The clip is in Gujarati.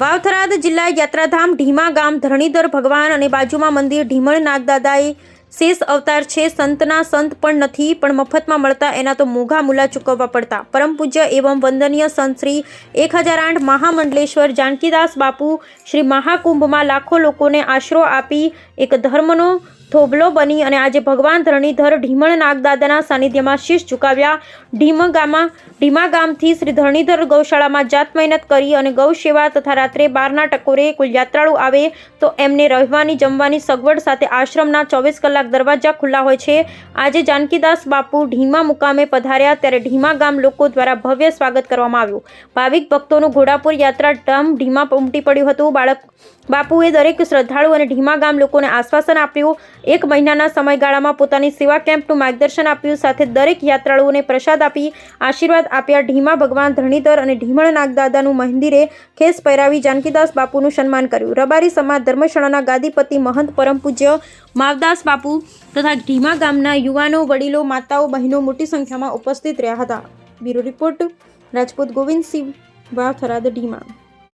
વાવથરાદ જિલ્લા યાત્રાધામ ઢીમા ગામ ધરણીધર ભગવાન અને બાજુમાં મંદિર ઢીમણ નાગદાદાએ શેષ અવતાર છે, સંતના સંત પણ નથી, પણ મફતમાં મળતા એના તો મોઘા મૂલા ચૂકવવા પડતા. પરમ પૂજ્ય એવં વંદનીય સંત શ્રી એક હજાર આઠ મહામંડલેશ્વર જાનકીદાસ બાપુ શ્રી મહાકુંભમાં લાખો લોકોને આશરો આપી એક ધર્મનો થોભલો બની અને આજે ભગવાન ધરણીધર ઢીમણ નાગદાદાના સાનિધ્યમાં શીશ ઝુકાવ્યા. ઢીમા ગામમાં, ઢીમા ગામથી શ્રી ધરણીધર ગૌશાળામાં જાત મહેનત કરી અને ગૌ સેવા તથા રાત્રે બારના ટકોરે કોઈ યાત્રાળુ આવે તો એમને રહેવાની, જમવાની સગવડ સાથે આશ્રમના ચોવીસ કલાક દરવાજા ખુલ્લા હોય છે. આજે જાનકીદાસ બાપુ ઢીમા મુકામે પધાર્યા ત્યારે ઢીમા ગામ લોકો દ્વારા ભવ્ય સ્વાગત કરવામાં આવ્યું. ભાવિક ભક્તોનું ઘોડાપુર યાત્રા ધામ ઢીમા ઉમટી પડ્યું હતું. બાળક બાપુએ દરેક શ્રદ્ધાળુ અને ઢીમા ગામ લોકોને આશ્વાસન આપ્યું. એક મહિનાના સમયગાળામાં પોતાની સેવા કેમ્પનું માર્ગદર્શન આપ્યું. સાથે દરેક યાત્રાળુઓને પ્રસાદ આપી, આશીર્વાદ આપ્યા. ઢીમા ભગવાન ધરણીધર અને ઢીમણ નાગદાદાનું મંદિરે ખેસ પહેરાવી જાનકીદાસ બાપુનું સન્માન કર્યું. રબારી સમાજ ધર્મશાળાના ગાદીપતિ મહંત પરમ પૂજ્ય માવદાસ બાપુ તથા ઢીમા ગામના યુવાનો, વડીલો, માતાઓ, બહેનો મોટી સંખ્યામાં ઉપસ્થિત રહ્યા હતા. Bureau report, Rajput Govindsinh Vav Tharad Dhima.